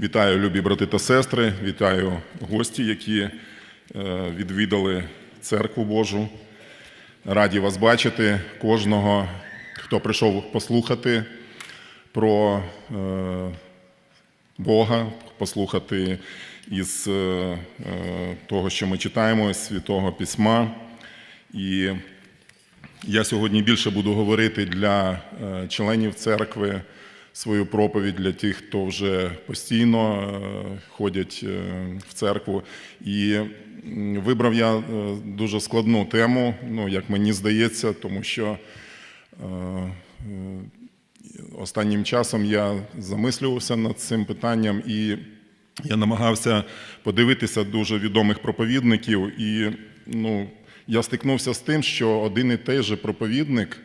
Вітаю, любі брати та сестри, вітаю гості, які е, відвідали церкву Божу. Раді вас бачити, кожного, хто прийшов послухати про е, Бога, послухати із е, того, що ми читаємо, з Святого Письма. І я сьогодні більше буду говорити для членів церкви свою проповідь для тих, хто вже постійно е, ходять е, в церкву. І вибрав я е, дуже складну тему, ну як мені здається, тому що останнім часом я замислювався над цим питанням і я намагався подивитися дуже відомих проповідників, і ну, я стикнувся з тим, що один і той же проповідник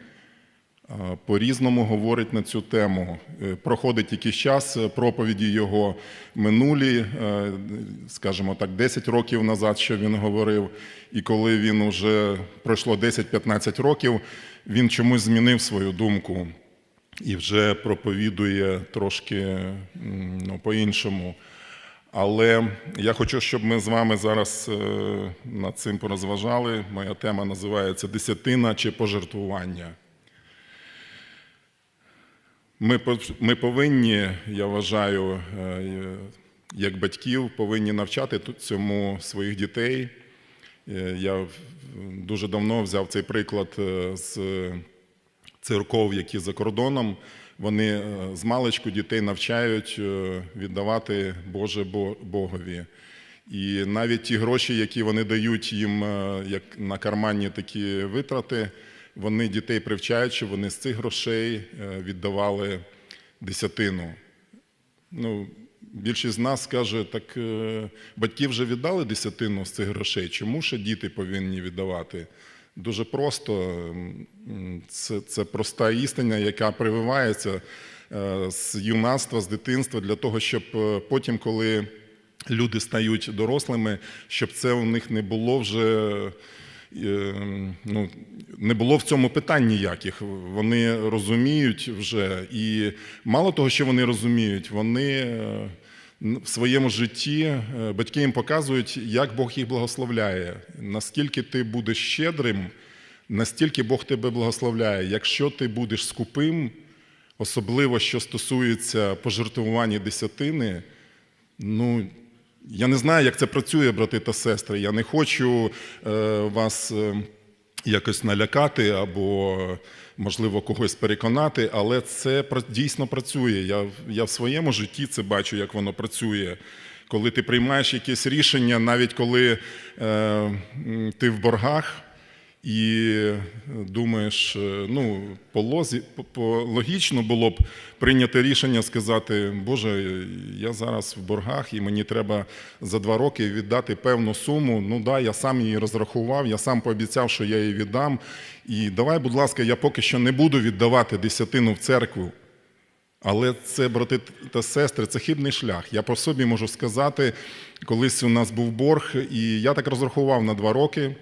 а, по-різному говорить на цю тему. Е, Проходить якийсь час, е, проповіді його минулі, е, скажімо так, 10 років назад, що він говорив, і коли він уже пройшло 10-15 років, він чомусь змінив свою думку і вже проповідує трошки ну, по-іншому. Але я хочу, щоб ми з вами зараз над цим порозважали. Моя тема називається Десятина чи пожертвування. Ми, ми повинні, я вважаю, е, як батьків, повинні навчати цьому своїх дітей. Е, Я дуже давно взяв цей приклад е, з церков, які за кордоном, вони з маличку дітей навчають віддавати Боже Богові. І навіть ті гроші, які вони дають їм як на карманні такі витрати, вони дітей привчають, щоб вони з цих грошей е, віддавали десятину. Ну, більшість з нас каже, так е, батьки вже віддали десятину з цих грошей. Чому ще діти повинні віддавати? Дуже просто це, це проста істина, яка прививається е, з юнацтва, з дитинства для того, щоб потім, коли люди стають дорослими, щоб це у них не було вже. Е, Ну, не було в цьому питань ніяких. Вони розуміють вже, і мало того, що вони розуміють, вони е, в своєму житті е, батьки їм показують, як Бог їх благословляє. Наскільки ти будеш щедрим, настільки Бог тебе благословляє. Якщо ти будеш скупим, особливо що стосується пожертвування десятини, ну. Я не знаю, як це працює, брати та сестри. Я не хочу е, вас е, якось налякати або, можливо, когось переконати, але це дійсно працює. Я, я в своєму житті це бачу, як воно працює. Коли ти приймаєш якесь рішення, навіть коли е, ти в боргах, і думаєш, е, ну, по, лозі, по логічно було б прийняти рішення сказати, Боже, я зараз в боргах і мені треба за два роки віддати певну суму. Ну да, я сам її розрахував, я сам пообіцяв, що я її віддам. І давай, будь ласка, я поки що не буду віддавати десятину в церкву. Але це, брати та сестри, це хибний шлях. Я по собі можу сказати, колись у нас був борг, і я так розрахував на два роки.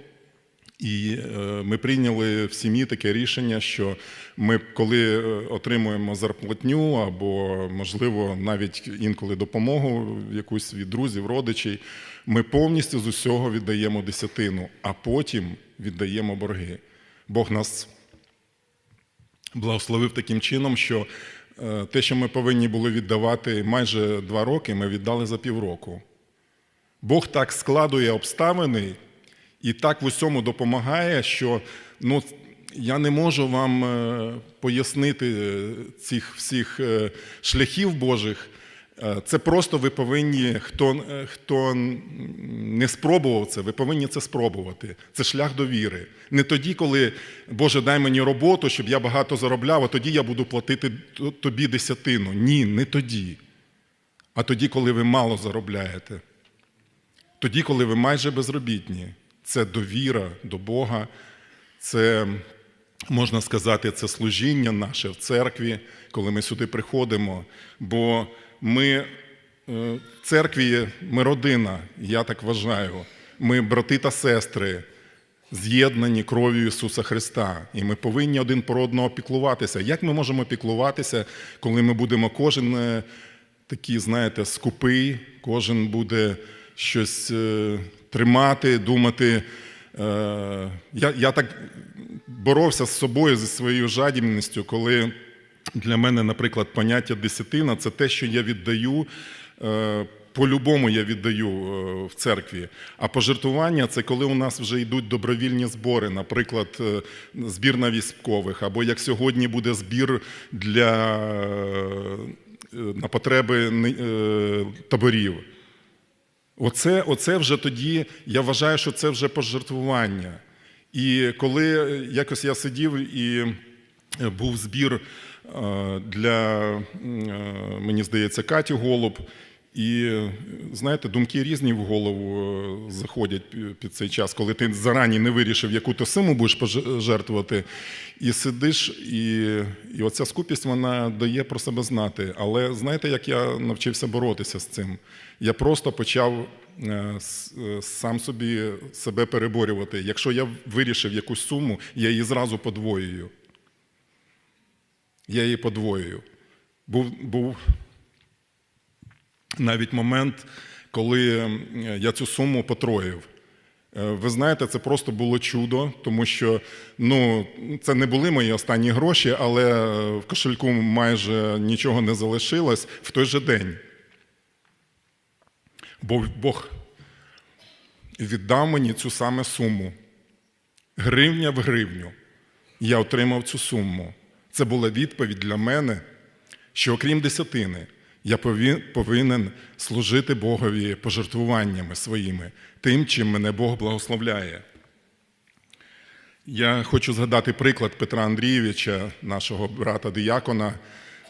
І е, ми прийняли в сім'ї таке рішення, що ми, коли е, отримуємо зарплатню або, можливо, навіть інколи допомогу якусь від друзів, родичей, ми повністю з усього віддаємо десятину, а потім віддаємо борги. Бог нас благословив таким чином, що е, те, що ми повинні були віддавати майже два роки, ми віддали за півроку. Бог так складує обставини і так в усьому допомагає, що ну, я не можу вам е, пояснити е, цих всіх е, шляхів Божих. Це просто ви повинні, хто, хто не спробував це, ви повинні це спробувати. Це шлях до віри. Не тоді, коли Боже, дай мені роботу, щоб я багато заробляв, а тоді я буду платити тобі десятину. Ні, не тоді. А тоді, коли ви мало заробляєте. Тоді, коли ви майже безробітні, це довіра до Бога, це, можна сказати, це служіння наше в церкві, коли ми сюди приходимо. Бо ми е, в церкві, ми родина, я так вважаю. Ми брати та сестри, з'єднані кров'ю Ісуса Христа. І ми повинні один про одного піклуватися. Як ми можемо піклуватися, коли ми будемо кожен е, такий, знаєте, скупий, кожен буде щось е, тримати, думати. Е, я, я так боровся з собою, зі своєю жадібністю, коли для мене, наприклад, поняття десятина це те, що я віддаю. е, По-любому я віддаю е, в церкві. А пожертвування це коли у нас вже йдуть добровільні збори, наприклад, збір на військових, або як сьогодні буде збір для на потреби таборів. Оце, оце вже тоді, я вважаю, що це вже пожертвування. І коли якось я сидів і е, був збір е, для, е, мені здається, Каті Голуб, і е, знаєте, думки різні в голову е, заходять під цей час, коли ти зарані не вирішив, яку ти суму будеш пожертвувати, і сидиш, і, і оця скупість вона дає про себе знати. Але знаєте, як я навчився боротися з цим? Я просто почав е, е, сам собі себе переборювати. Якщо я вирішив якусь суму, я її зразу подвоюю. Я її подвоюю. Був, був навіть момент, коли е, я цю суму потроїв. Ви знаєте, це просто було чудо, тому що ну, це не були мої останні гроші, але в кошельку майже нічого не залишилось в той же день. Бо Бог віддав мені цю саме суму. Гривня в гривню. Я отримав цю суму. Це була відповідь для мене, що окрім десятини, я повинен служити Богові пожертвуваннями своїми, тим, чим мене Бог благословляє. Я хочу згадати приклад Петра Андрійовича, нашого брата диякона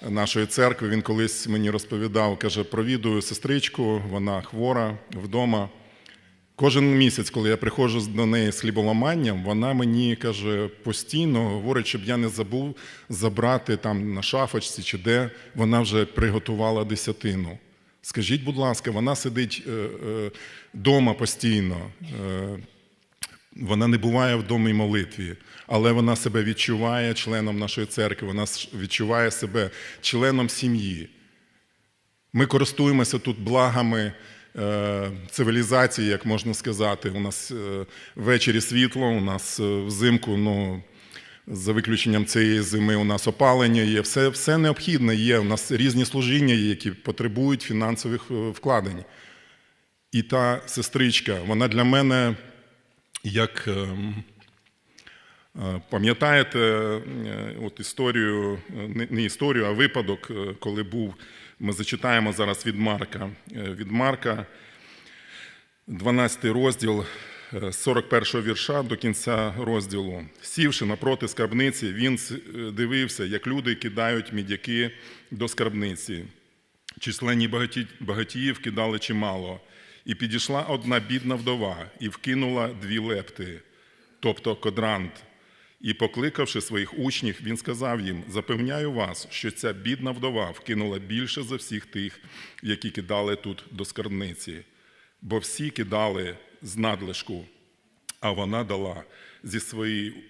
нашої церкви. Він колись мені розповідав, каже, провідую сестричку, вона хвора вдома. Кожен місяць, коли я приходжу до неї з хліболаманням, вона мені каже постійно говорить, щоб я не забув забрати там на шафочці чи де вона вже приготувала десятину. Скажіть, будь ласка, вона сидить вдома постійно. Е, вона не буває в домі молитві, але вона себе відчуває членом нашої церкви, вона відчуває себе членом сім'ї. Ми користуємося тут благами е, цивілізації, як можна сказати. У нас е, ввечері світло, у нас е, взимку, ну, за виключенням цієї зими, у нас опалення є. Все, все необхідне є. У нас різні служіння є, які потребують фінансових вкладень. І та сестричка, вона для мене як. ем, Е, Пам'ятаєте е, от історію, не- історію, а випадок, е, коли був, ми зачитаємо зараз від Марка. Від Марка, 12 розділ, з 41 вірша до кінця розділу. Сівши напроти скарбниці, він дивився, як люди кидають мідяки до скарбниці. Численні багатіїв кидали чимало. І підійшла одна бідна вдова і вкинула дві лепти, тобто кодрант. І, покликавши своїх учнів, він сказав їм: Запевняю вас, що ця бідна вдова вкинула більше за всіх тих, які кидали тут до скарбниці. Бо всі кидали з надлишку, а вона дала зі своєї,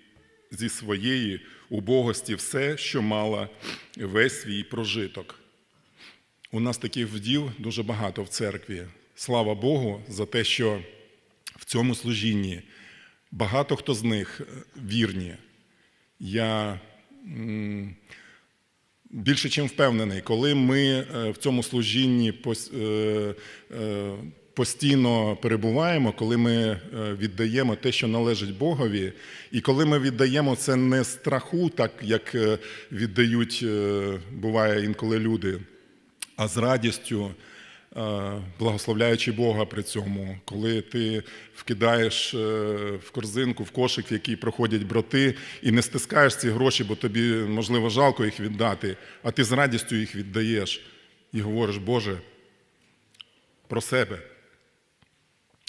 зі своєї убогості все, що мала весь свій прожиток. У нас таких вдів дуже багато в церкві. Слава Богу за те, що в цьому служінні багато хто з них е, вірні. Я більше чим впевнений, коли ми е, в цьому служінні е, постійно перебуваємо, коли ми віддаємо те, що належить Богові, і коли ми віддаємо це не страху, так як віддають, буває інколи люди, а з радістю, благословляючи Бога при цьому, коли ти вкидаєш е, в корзинку, в кошик, в який проходять брати, і не стискаєш ці гроші, бо тобі, можливо, жалко їх віддати, а ти з радістю їх віддаєш і говориш, Боже, про себе.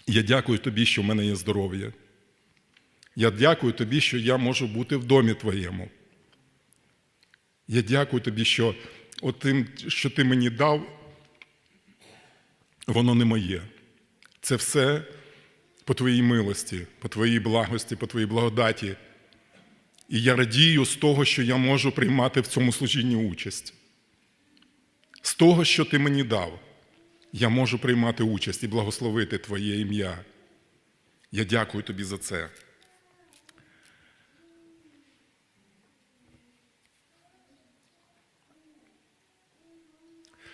Я дякую тобі, що в мене є здоров'я. Я дякую тобі, що я можу бути в домі твоєму. Я дякую тобі, що от тим, що ти мені дав, воно не моє. Це все по твоїй милості, по твоїй благості, по твоїй благодаті. І я радію з того, що я можу приймати в цьому служінні участь. З того, що ти мені дав, я можу приймати участь і благословити Твоє ім'я. Я дякую тобі за це.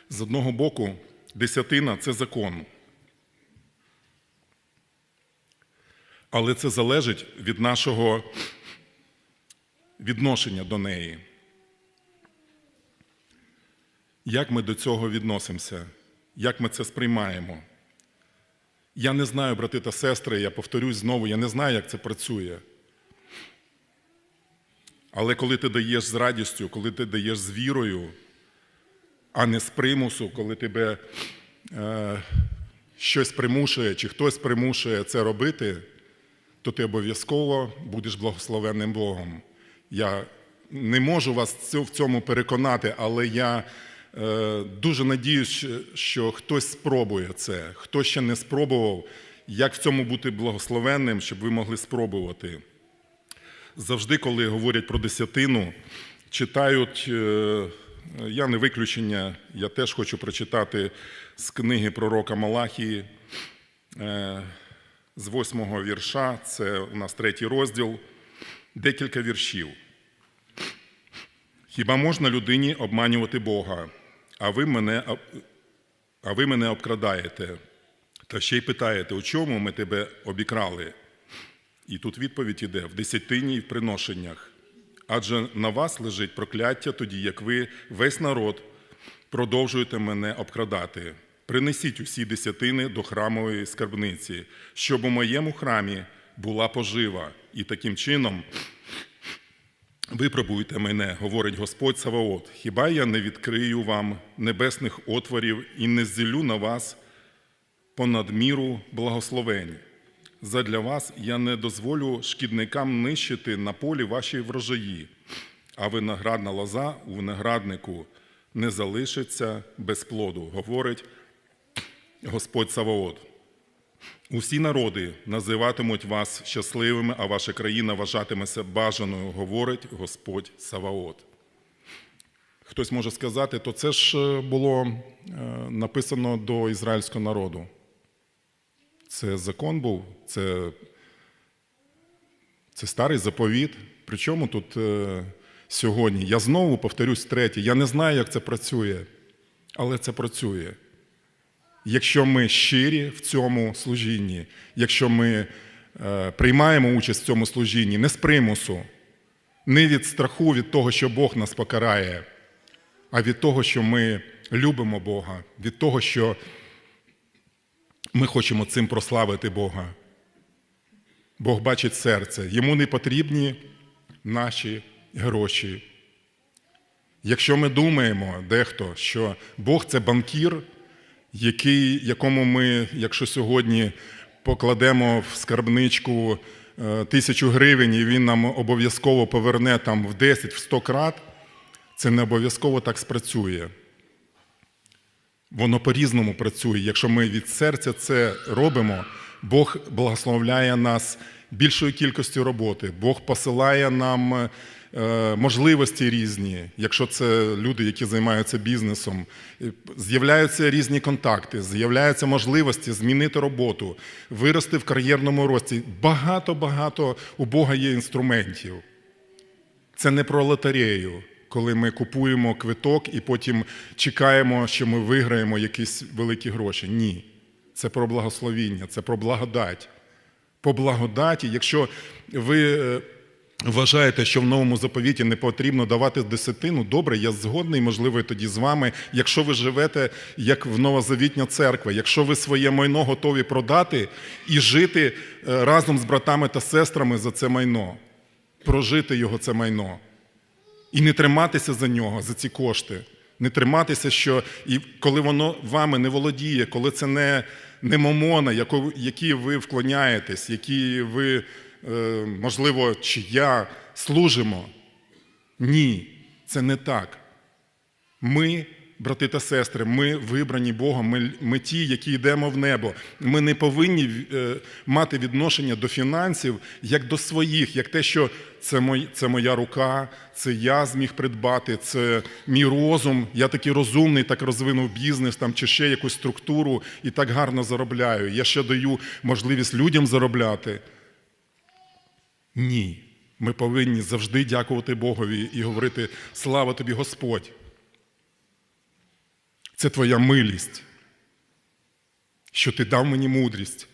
З одного боку, десятина це закон. Але це залежить від нашого відношення до неї. Як ми до цього відносимося? Як ми це сприймаємо? Я не знаю, брати та сестри, я повторюсь знову, я не знаю, як це працює. Але коли ти даєш з радістю, коли ти даєш з вірою, а не з примусу, коли тебе е, щось примушує, чи хтось примушує це робити, то ти обов'язково будеш благословенним Богом. Я не можу вас в цьому переконати, але я е, дуже надіюсь, що хтось спробує це, хто ще не спробував, як в цьому бути благословенним, щоб ви могли спробувати. Завжди, коли говорять про десятину, читають, е, я не виключення, я теж хочу прочитати з книги пророка Малахії е, з восьмого вірша, це у нас третій розділ, декілька віршів. Хіба можна людині обманювати Бога, а ви мене, а ви мене обкрадаєте? Та ще й питаєте, у чому ми тебе обікрали? І тут відповідь іде в десятині і в приношеннях. Адже на вас лежить прокляття, тоді як ви, весь народ, продовжуєте мене обкрадати. Принесіть усі десятини до храмової скарбниці, щоб у моєму храмі була пожива, і таким чином випробуйте мене, говорить Господь Саваот. Хіба я не відкрию вам небесних отворів і не зілю на вас понад міру благословень? Задля вас я не дозволю шкідникам нищити на полі ваші врожаї, а виноградна лоза у винограднику не залишиться без плоду, говорить Господь Саваот. Усі народи називатимуть вас щасливими, а ваша країна вважатиметься бажаною, говорить Господь Саваот. Хтось може сказати, то це ж було написано до ізраїльського народу. Це закон був, це, це старий заповіт. Причому тут е, сьогодні? Я знову повторюсь третє, я не знаю, як це працює, але це працює. Якщо ми щирі в цьому служінні, якщо ми е, приймаємо участь в цьому служінні не з примусу, не від страху від того, що Бог нас покарає, а від того, що ми любимо Бога, від того, що ми хочемо цим прославити Бога. Бог бачить серце, йому не потрібні наші гроші. Якщо ми думаємо, дехто, що Бог це банкір, який, якому ми, якщо сьогодні покладемо в скарбничку е, тисячу гривень, і він нам обов'язково поверне там в 10, в 100 крат, це не обов'язково так спрацює. Воно по-різному працює. Якщо ми від серця це робимо, Бог благословляє нас більшою кількістю роботи, Бог посилає нам е, можливості різні, якщо це люди, які займаються бізнесом, з'являються різні контакти, з'являються можливості змінити роботу, вирости в кар'єрному рості. Багато-багато у Бога є інструментів. Це не про лотерею коли ми купуємо квиток і потім чекаємо, що ми виграємо якісь великі гроші. Ні. Це про благословіння, це про благодать. По благодаті, якщо ви вважаєте, що в новому заповіті не потрібно давати десятину, добре, я згодний, можливо, тоді з вами. Якщо ви живете як в новозавітня церква, якщо ви своє майно готові продати і жити разом з братами та сестрами за це майно, прожити його це майно. І не триматися за нього, за ці кошти. Не триматися, що і коли воно вами не володіє, коли це не не момона, яку, які ви вклоняєтесь, які ви, е, можливо, чи я служимо. Ні, це не так. Ми брати та сестри, ми вибрані Богом, ми, ми ті, які йдемо в небо. Ми не повинні е, мати відношення до фінансів як до своїх, як те, що це, мой, це моя рука, це я зміг придбати, це мій розум. Я такий розумний, так розвинув бізнес там, чи ще якусь структуру і так гарно заробляю. Я ще даю можливість людям заробляти. Ні. Ми повинні завжди дякувати Богові і говорити слава тобі, Господь. Це твоя милість, що ти дав мені мудрість.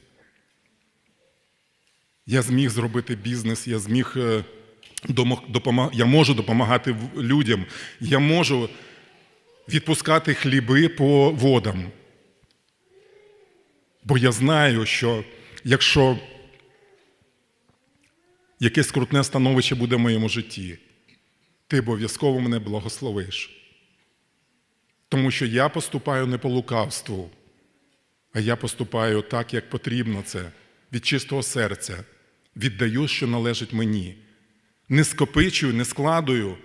Я зміг зробити бізнес, я зміг е, я можу допомагати людям, я можу відпускати хліби по водам. Бо я знаю, що якщо якесь скрутне становище буде в моєму житті, ти обов'язково мене благословиш. Тому що я поступаю не по лукавству, а я поступаю так, як потрібно це, від чистого серця, віддаю, що належить мені. Не скопичую, не складую,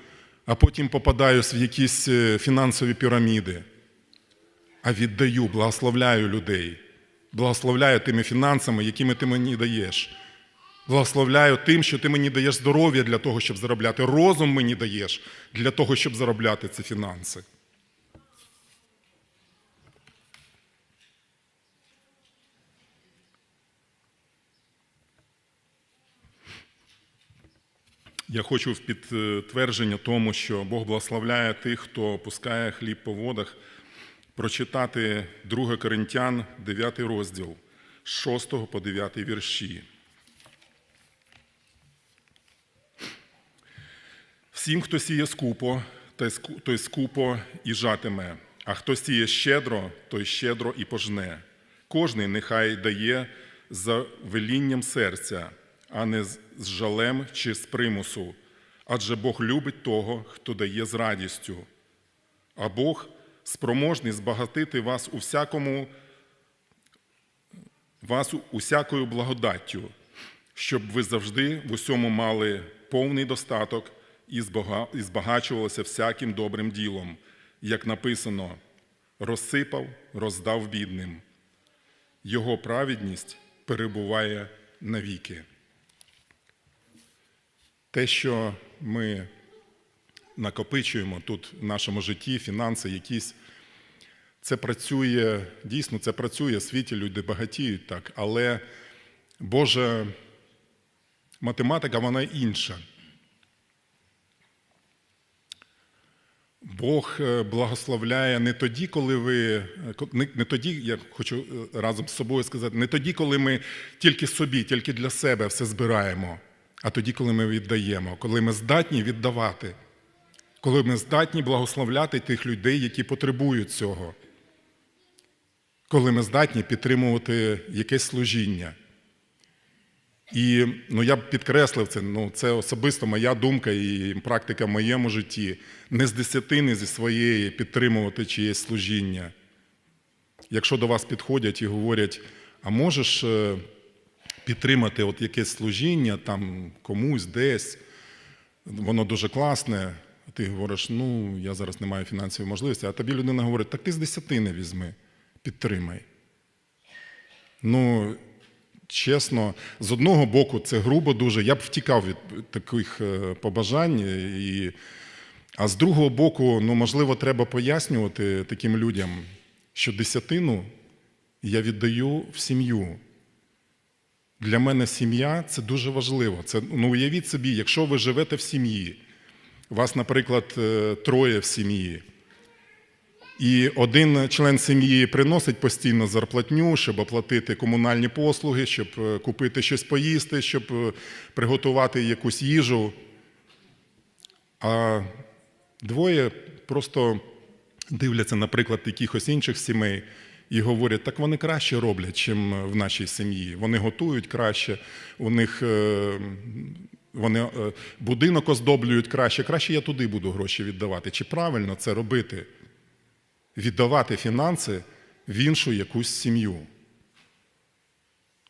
а потім попадаю в якісь е, фінансові піраміди. А віддаю, благословляю людей, благословляю тими фінансами, якими ти мені даєш. Благословляю тим, що ти мені даєш здоров'я для того, щоб заробляти. Розум мені даєш для того, щоб заробляти ці фінанси. Я хочу в підтвердження тому, що Бог благословляє тих, хто пускає хліб по водах, прочитати 2 Коринтян, 9 розділ, з 6 по 9 вірші. Всім, хто сіє скупо, той скупо і жатиме, а хто сіє щедро, той щедро і пожне. Кожний нехай дає за велінням серця, а не з жалем чи з примусу. Адже Бог любить того, хто дає з радістю. А Бог спроможний збагатити вас у всякому, вас усякою благодаттю, щоб ви завжди в усьому мали повний достаток і збагачувалися всяким добрим ділом, як написано, розсипав, роздав бідним. Його праведність перебуває навіки. Те, що ми накопичуємо тут в нашому житті, фінанси якісь, це працює, дійсно, це працює. В світі, люди багатіють так, але Божа математика, вона інша. Бог е, благословляє не тоді, коли ви не, не тоді, я хочу е, разом з собою сказати, не тоді, коли ми тільки собі, тільки для себе все збираємо, а тоді, коли ми віддаємо, коли ми здатні віддавати, коли ми здатні благословляти тих людей, які потребують цього, коли ми здатні підтримувати якесь служіння. І ну, я б підкреслив це, ну, це особисто моя думка і практика в моєму житті. Не з десятини зі своєї підтримувати чиєсь служіння. Якщо до вас підходять і говорять, а можеш е, підтримати от якесь служіння там комусь десь, воно дуже класне, ти говориш, ну я зараз не маю фінансової можливості, а тобі людина говорить, так ти з десятини візьми, підтримай. Ну, чесно, з одного боку, це грубо дуже. Я б втікав від таких е, побажань. І... А з другого боку, ну, можливо, треба пояснювати таким людям, що десятину я віддаю в сім'ю. Для мене сім'я це дуже важливо. Це, ну, уявіть собі, якщо ви живете в сім'ї, у вас, наприклад, е, троє в сім'ї. І один член сім'ї приносить постійно зарплатню, щоб оплатити комунальні послуги, щоб е, купити щось поїсти, щоб е, приготувати якусь їжу. А двоє просто дивляться, наприклад, якихось інших сімей і говорять, так вони краще роблять, ніж в нашій сім'ї. Вони готують краще, у них е, вони е, будинок оздоблюють краще. Краще я туди буду гроші віддавати. Чи правильно це робити? віддавати фінанси в іншу якусь сім'ю.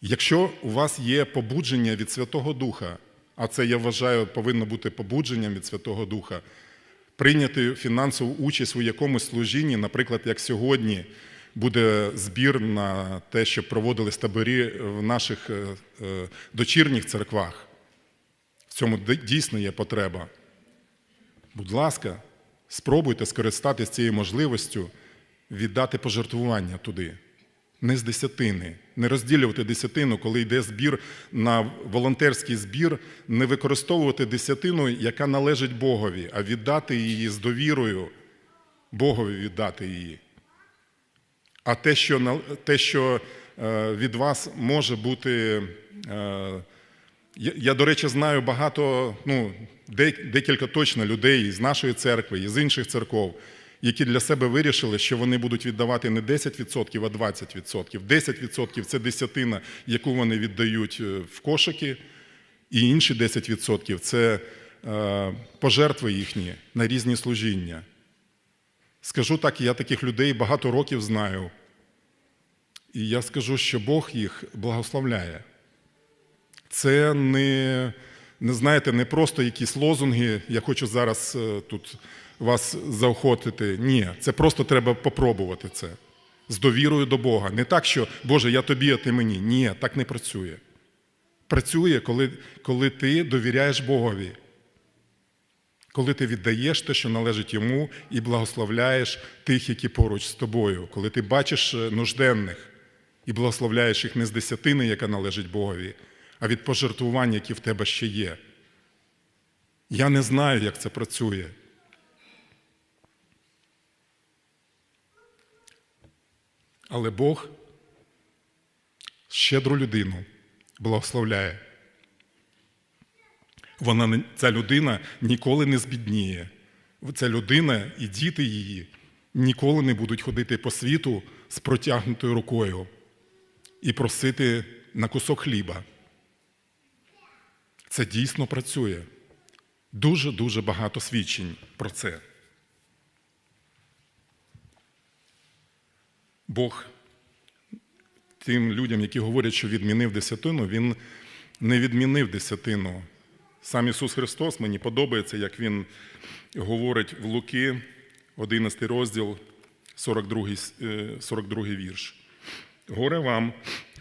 Якщо у вас є побудження від Святого Духа, а це я вважаю повинно бути побудженням від Святого Духа, прийняти фінансову участь у якомусь служінні, наприклад, як сьогодні буде збір на те, щоб проводились таборі в наших е, е, дочірніх церквах. В цьому дійсно є потреба. Будь ласка, спробуйте скористатися цією можливістю віддати пожертвування туди. Не з десятини, не розділювати десятину, коли йде збір на волонтерський збір, не використовувати десятину, яка належить Богові, а віддати її з довірою, Богові віддати її. А те, що, те, що е, від вас може бути. Е, я, до речі, знаю багато, ну, декілька точно людей з нашої церкви, і з інших церков, які для себе вирішили, що вони будуть віддавати не 10%, а 20%. 10% це десятина, яку вони віддають е, в кошики, і інші 10% це пожертви їхні на різні служіння. Скажу так, я таких людей багато років знаю. І я скажу, що Бог їх благословляє. Це не, не знаєте, не просто якісь лозунги. Я хочу зараз е, тут вас заохотити. Ні, це просто треба попробувати це з довірою до Бога. Не так, що Боже, я тобі, а ти мені. Ні, так не працює. Працює, коли, коли ти довіряєш Богові. Коли ти віддаєш те, що належить йому, і благословляєш тих, які поруч з тобою, коли ти бачиш е, нужденних і благословляєш їх не з десятини, яка належить Богові, а від пожертвувань, які в тебе ще є. Я не знаю, як це працює. Але Бог щедру людину благословляє. Вона ця людина ніколи не збідніє. Ця людина і діти її ніколи не будуть ходити по світу з протягнутою рукою і просити на кусок хліба. Це дійсно працює. Дуже дуже багато свідчень про це. Бог тим людям, які говорять, що відмінив десятину, Він не відмінив десятину. Сам Ісус Христос мені подобається, як Він говорить в Луки, 11 розділ, 42, е, 42 вірш. Горе вам,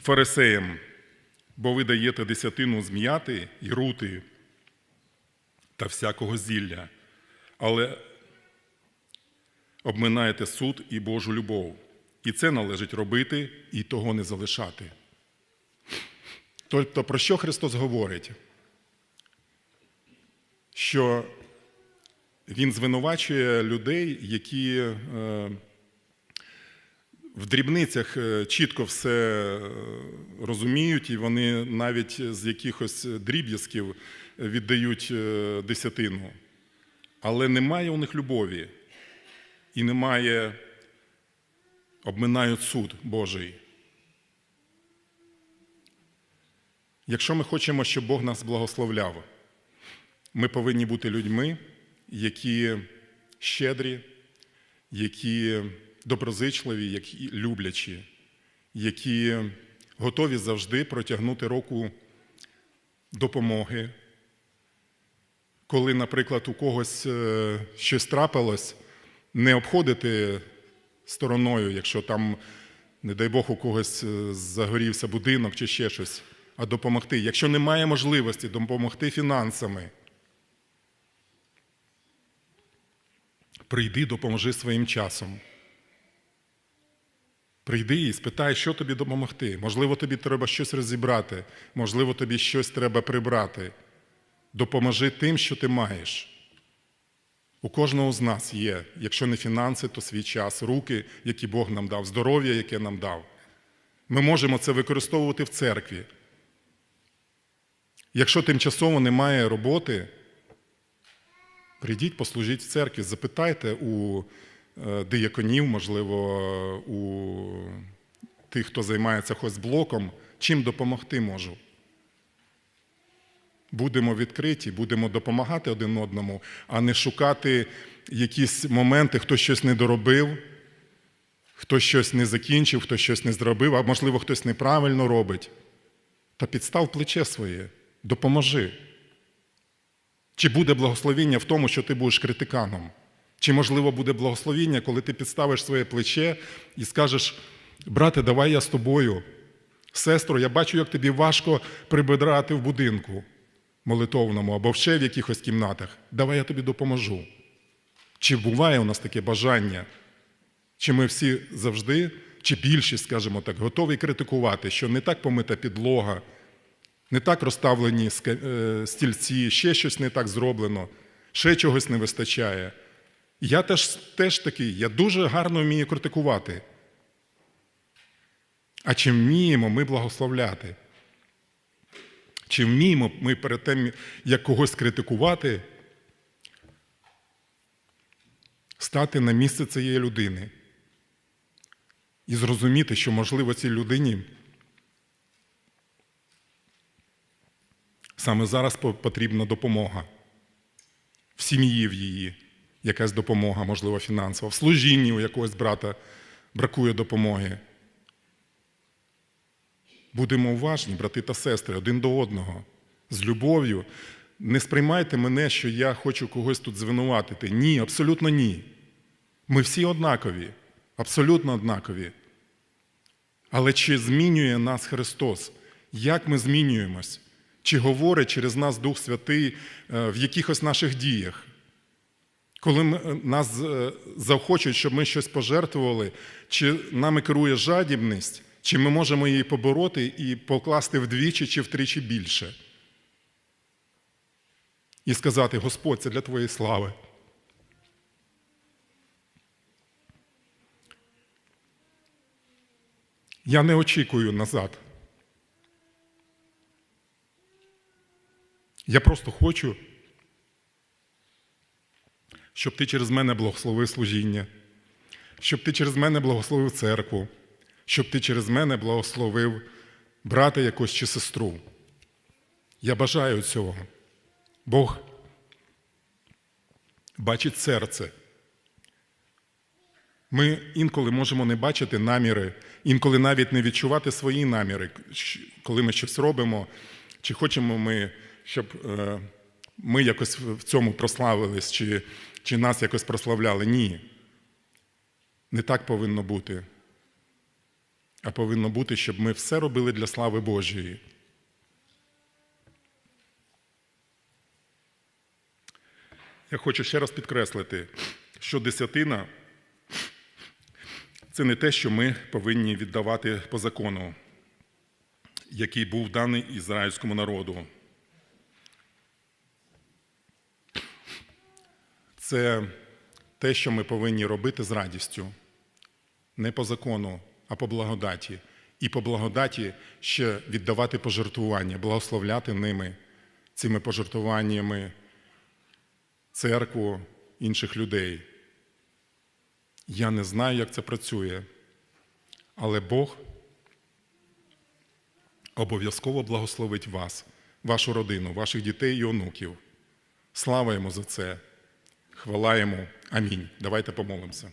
фарисеям, бо ви даєте десятину з м'яти і рути та всякого зілля, але обминаєте суд і Божу любов. І це належить робити і того не залишати. Тобто, про що Христос говорить? Що Він звинувачує людей, які е, в дрібницях е, чітко все е, розуміють, і вони навіть з якихось дріб'язків віддають десятину. Але немає у них любові і немає, обминають суд Божий. Якщо ми хочемо, щоб Бог нас благословляв, ми повинні бути людьми, які щедрі, які доброзичливі, які люблячі, які готові завжди протягнути руку допомоги. Коли, наприклад, у когось е, щось трапилось, не обходити стороною, якщо там, не дай Бог, у когось е, загорівся будинок чи ще щось, а допомогти. Якщо немає можливості допомогти фінансами, прийди, допоможи своїм часом. Прийди і спитай, що тобі допомогти. Можливо, тобі треба щось розібрати, можливо, тобі щось треба прибрати. Допоможи тим, що ти маєш. У кожного з нас є, якщо не фінанси, то свій час, руки, які Бог нам дав, здоров'я, яке нам дав. Ми можемо це використовувати в церкві. Якщо тимчасово немає роботи, прийдіть, послужіть в церкві, запитайте у е, дияконів, можливо, у тих, хто займається хозблоком, чим допомогти можу. Будемо відкриті, будемо допомагати один одному, а не шукати якісь моменти, хто щось не доробив, хто щось не закінчив, хто щось не зробив, а можливо, хтось неправильно робить. Та підстав плече своє, допоможи. Чи буде благословіння в тому, що ти будеш критиканом? Чи, можливо, буде благословіння, коли ти підставиш своє плече і скажеш: брате, давай я з тобою. Сестро, я бачу, як тобі важко прибирати в будинку молитовному або ще в якихось кімнатах. Давай я тобі допоможу. Чи буває у нас таке бажання? Чи ми всі завжди, чи більшість, скажімо так, готові критикувати, що не так помита підлога, не так розставлені е, стільці, ще щось не так зроблено, ще чогось не вистачає. Я теж, теж такий, я дуже гарно вмію критикувати. А чи вміємо ми благословляти? Чи вміємо ми перед тим, як когось критикувати, стати на місце цієї людини і зрозуміти, що, можливо, цій людині саме зараз потрібна допомога в сім'ї в її, якась допомога, можливо, фінансова, в служінні у якогось брата бракує допомоги. Будемо уважні, брати та сестри, один до одного, з любов'ю. Не сприймайте мене, що я хочу когось тут звинуватити. Ні, абсолютно ні. Ми всі однакові, абсолютно однакові. Але чи змінює нас Христос? Як ми змінюємось? Чи говорить через нас Дух Святий е, в якихось наших діях? Коли нас е, захочуть, щоб ми щось пожертвували, чи нами керує жадібність, чи ми можемо її побороти і покласти вдвічі чи втричі більше? І сказати: Господь, це для Твоєї слави. Я не очікую назад. Я просто хочу, щоб ти через мене благословив служіння, щоб ти через мене благословив церкву, щоб ти через мене благословив брата якось чи сестру. Я бажаю цього. Бог бачить серце. Ми інколи можемо не бачити наміри, інколи навіть не відчувати свої наміри, коли ми щось робимо, чи хочемо ми, щоб е, ми якось в цьому прославились, чи, чи нас якось прославляли. Ні. Не так повинно бути. А повинно бути, щоб ми все робили для слави Божої. Я хочу ще раз підкреслити, що десятина це не те, що ми повинні віддавати по закону, який був даний ізраїльському народу. Це те, що ми повинні робити з радістю, не по закону, а по благодаті. І по благодаті ще віддавати пожертвування, благословляти ними, цими пожертвуваннями церкву інших людей. Я не знаю, як це працює, але Бог обов'язково благословить вас, вашу родину, ваших дітей і онуків. Слава йому за це. Хвала йому. Амінь. Давайте помолимося.